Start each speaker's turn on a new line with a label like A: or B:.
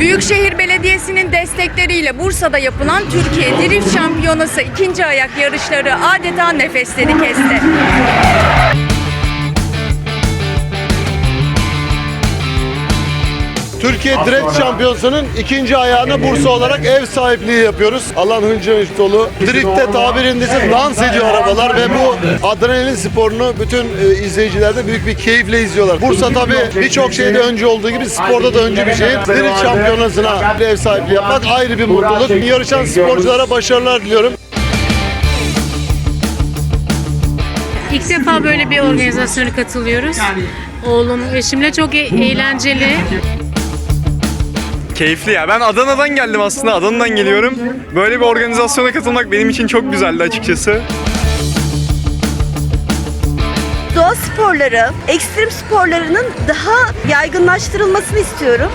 A: Büyükşehir Belediyesi'nin destekleriyle Bursa'da yapılan Türkiye Drift Şampiyonası ikinci ayak yarışları adeta nefesleri kesti.
B: Türkiye Drift Şampiyonası'nın ikinci ayağına Bursa olarak ev sahipliği yapıyoruz. Alan hınca hınç dolu. Drift'te tabirindeyse dans ediyor arabalar ve bu adrenalin sporunu bütün e, izleyiciler de büyük bir keyifle izliyorlar. Bursa tabii birçok şeyde önce olduğu gibi sporda da önce bir şehir. Drift Şampiyonası'na ev sahipliği yapmak ayrı bir mutluluk. Yarışan sporculara başarılar diliyorum.
C: İlk defa böyle bir organizasyona katılıyoruz. Oğlum, eşimle çok e- eğlenceli.
D: Keyifli ya. Ben Adana'dan geldim aslında. Adana'dan geliyorum. Böyle bir organizasyona katılmak benim için çok güzeldi açıkçası.
E: doğa sporları, ekstrem sporlarının daha yaygınlaştırılmasını istiyorum.